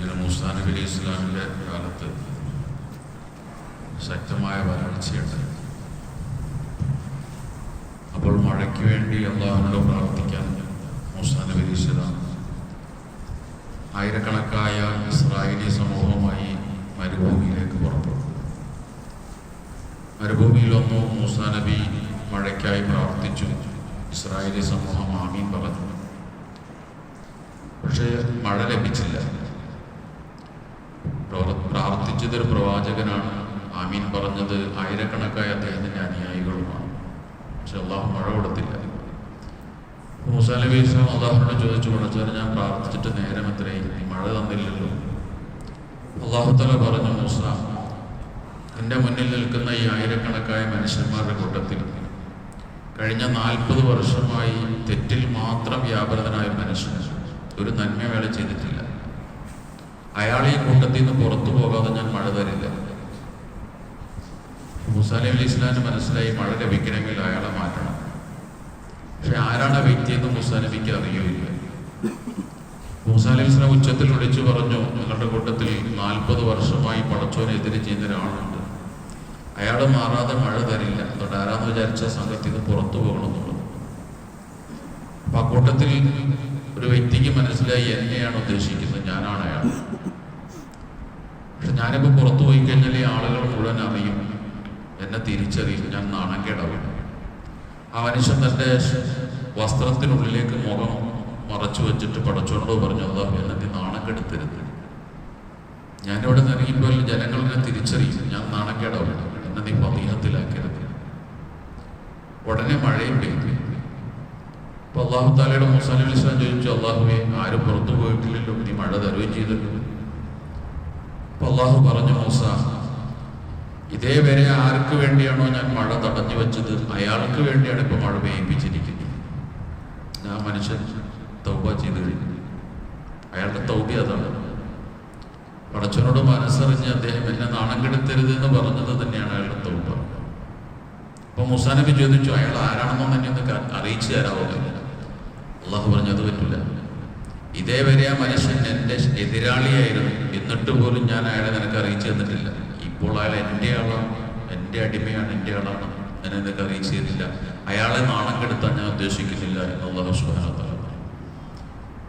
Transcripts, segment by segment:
ഇങ്ങനെ മൂസാ നബി അലൈഹി ഇസ്ലാമിന്റെ കാലത്ത് ശക്തമായ വരൾച്ചയുണ്ട്. അപ്പോൾ മഴയ്ക്ക് വേണ്ടി അള്ളാഹുനോട് പ്രാർത്ഥിക്കാൻ മൂസാ നബി അലൈഹി ഇസ്ലാം ആയിരക്കണക്കായ ഇസ്രായേലി സമൂഹമായി മരുഭൂമിയിലേക്ക് പുറപ്പെട്ടു. മരുഭൂമിയിലൊന്നു മൂസാ നബി മഴയ്ക്കായി പ്രാർത്ഥിച്ചു. ഇസ്രായേലി സമൂഹം ആമീൻ പറഞ്ഞു. പക്ഷേ മഴ ലഭിച്ചില്ല. പ്രാർത്ഥിച്ചതൊരു പ്രവാചകനാണ്. ആമീൻ പറഞ്ഞത് ആയിരക്കണക്കായ അദ്ദേഹത്തിന്റെ അനുയായികളുമാണ്. പക്ഷെ അള്ളാഹു മഴ കൊടുത്തില്ല. മൂസാ ഇസ്ലാം അള്ളാഹുനോട് ചോദിച്ചു വിളിച്ചാൽ ഞാൻ പ്രാർത്ഥിച്ചിട്ട് നേരം എത്രയായി? നീ മഴ തന്നില്ലല്ലോ. അള്ളാഹു തല പറഞ്ഞു മൂസ എന്റെ മുന്നിൽ നിൽക്കുന്ന ഈ ആയിരക്കണക്കായ മനുഷ്യന്മാരുടെ കൂട്ടത്തിൽ കഴിഞ്ഞ നാൽപ്പത് വർഷമായി തെറ്റിൽ മാത്രം വ്യാപൃതനായ മനുഷ്യൻ ഒരു നന്മ വേള ചെയ്തിട്ടില്ല. അയാൾ ഈ കൂട്ടത്തിൽ നിന്ന് പുറത്തു പോകാതെ ഞാൻ മഴ തരില്ല. മുസാലി അലി ഇസ്ലാമിന് മനസ്സിലായി മഴ ലഭിക്കണമെങ്കിൽ അയാളെ മാറ്റണം. പക്ഷെ ആരാണ് ആ വ്യക്തിയെന്ന് മുസാലിമിക്ക് അറിയില്ല. മൂസാലി ഇസ്ലാം ഉച്ചത്തിൽ വിളിച്ചു പറഞ്ഞു നിങ്ങളുടെ കൂട്ടത്തിൽ നാൽപ്പത് വർഷമായി പടച്ചോനെതിരെ ചെയ്യുന്ന ഒരാളുണ്ട്. അയാൾ മാറാതെ മഴ തരില്ല. അതുകൊണ്ട് ആരാന്ന് വിചാരിച്ച സംഘത്തിൽ നിന്ന് പുറത്തു പോകണമെന്നുള്ളത്. അപ്പൊ ആ കൂട്ടത്തിൽ ഒരു വ്യക്തിക്ക് മനസ്സിലായി എന്നെയാണ് ഉദ്ദേശിക്കുന്നത്. ഞാനാണ് അയാൾ. പക്ഷെ ഞാനിപ്പോ പുറത്തു പോയി കഴിഞ്ഞാൽ ഈ ആളുകൾ മുഴുവൻ അറിയും. എന്നെ തിരിച്ചറിയും. ഞാൻ നാണം ആ മനുഷ്യൻ തന്റെ വസ്ത്രത്തിനുള്ളിലേക്ക് മുഖം മറച്ചു വെച്ചിട്ട് പടച്ചോണ്ടോ പറഞ്ഞു അതാ എന്നെ നാണം കെടുത്തരുത്. ഞാനിവിടെ നിറയുമ്പോൾ ജനങ്ങൾ എന്നെ തിരിച്ചറിയും. ഞാൻ നാണക്കേടാവും എന്നെ നീ പതിഹത്തിലാക്കരുത്. ഉടനെ മഴയും പെയ്തു. അപ്പൊ അള്ളാഹു താലയുടെ മുസാലി ഇസ്ലാം ചോദിച്ചു അള്ളാഹുവെ ആരും പുറത്തു പോയിട്ടില്ലല്ലോ നീ മഴ തരുകയും ചെയ്തല്ലോ അപ്പൊ അള്ളാഹു പറഞ്ഞു മൂസ ഇതേവരെ ആർക്ക് വേണ്ടിയാണോ ഞാൻ മഴ തടഞ്ഞു വെച്ചത്? അയാൾക്ക് വേണ്ടിയാണ് ഇപ്പൊ മഴ പെയ്യിപ്പിച്ചിരിക്കുന്നത്. ഞാൻ മനുഷ്യൻ തൗബ ചെയ്ത് കഴിഞ്ഞു. അയാളുടെ തൗബി അതാണ്. പടച്ചവനോട് മനസ്സറിഞ്ഞ് അദ്ദേഹം എന്നെ നാണം കെടുത്തരുത് എന്ന് പറഞ്ഞത് തന്നെയാണ് അയാളുടെ തൗബ. അപ്പൊ മുസാനബി ചോദിച്ചു അയാൾ ആരാണെന്നോ എന്നെ ഒന്ന് അറിയിച്ചു തരാമോ അള്ളാഹു പറഞ്ഞു അത് പറ്റില്ല ഇതേവരെ ആ മനുഷ്യൻ എന്റെ എതിരാളിയായിരുന്നു. എന്നിട്ട് പോലും ഞാൻ അയാളെ നിനക്ക് അറിയിച്ചു തന്നിട്ടില്ല. ഇപ്പോൾ അയാൾ എന്റെ ആളാണ്. എന്റെ അടിമയാണ് എന്റെ ആളാണ്. ഞാൻ നിനക്ക് അറിയിച്ചു തരില്ല അയാളെ നാണം കെടുത്താൻ ഞാൻ ഉദ്ദേശിക്കുന്നില്ല എന്നുള്ളത് സുഹാനത്തല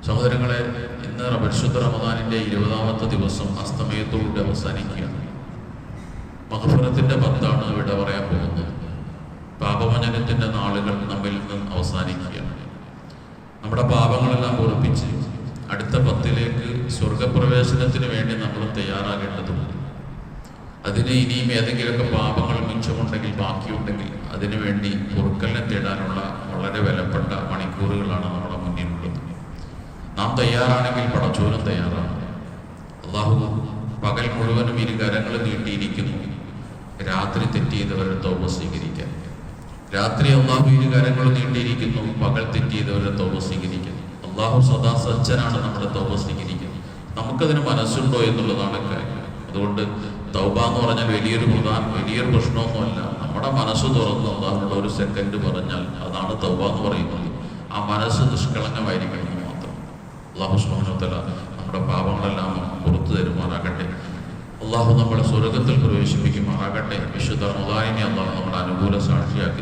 സഹോദരങ്ങളെ ഇന്ന് പരിശുദ്ധ റമദാനിന്റെ ഇരുപതാമത്തെ ദിവസം അസ്തമയത്തോടെ അവസാനിക്കുകയാണ് മഹഫറത്തിന്റെ പത്താണ് ഇവിടെ പറയാൻ പോകുന്നത്. പാപമോചനത്തിന്റെ നാളുകൾ നമ്മിൽ നിന്ന് അവസാനിക്കുകയാണ് നമ്മുടെ പാപങ്ങളെല്ലാം പൊറുപ്പിച്ച് അടുത്ത പത്തിലേക്ക് സ്വർഗപ്രവേശനത്തിന് വേണ്ടി നമ്മൾ തയ്യാറാകേണ്ടതുണ്ട്. അതിന് ഇനിയും ഏതെങ്കിലുമൊക്കെ പാപങ്ങൾ മിച്ചമുണ്ടെങ്കിൽ ബാക്കിയുണ്ടെങ്കിൽ അതിനു വേണ്ടി പൊറുക്കലിനെ തേടാനുള്ള വളരെ വിലപ്പെട്ട മണിക്കൂറുകളാണ് നമ്മുടെ മുന്നിലുള്ളത്. നാം തയ്യാറാണെങ്കിൽ പടച്ചോനും തയ്യാറാണ്. അള്ളാഹു പകൽ മുഴുവനും ഇരു കരങ്ങൾ നീട്ടിയിരിക്കുന്നു. രാത്രി തെറ്റിയതവരെ തോപ സ്വീകരിക്കാൻ. രാത്രി അള്ളാഹു ഇരു കരങ്ങൾ നീട്ടിയിരിക്കുന്നു പകൽ തെറ്റിയതവരെ തോപ സ്വീകരിക്കുന്നു. അള്ളാഹു സദാ സജ്ജനാണ് നമ്മുടെ തോപ സ്വീകരിക്കുന്നത്. നമുക്കതിന് മനസ്സുണ്ടോ എന്നുള്ളതാണ് കാര്യം. അതുകൊണ്ട് തൗബ എന്ന് പറഞ്ഞാൽ വലിയൊരു പ്രധാന വലിയൊരു പ്രശ്നമൊന്നുമല്ല. നമ്മുടെ മനസ്സ് തുറന്ന് അള്ളാഹുള്ള ഒരു സെക്കൻഡ് പറഞ്ഞാൽ അതാണ് തൗബ എന്ന് പറയുന്നത്. ആ മനസ്സ് നിഷ്കളങ്കമായിരിക്കണം എന്ന് മാത്രം. അള്ളാഹു സുബ്ഹാനഹു നമ്മുടെ പാപങ്ങളെല്ലാം പുറത്തു തരുമാറാകട്ടെ. അള്ളാഹു നമ്മളെ സ്വർഗത്തിൽ പ്രവേശിപ്പിക്കുമാറാകട്ടെ. വിശുദ്ധ മുതാരിനെ അള്ളാഹു നമ്മുടെ അനുകൂല സാക്ഷിയാക്കി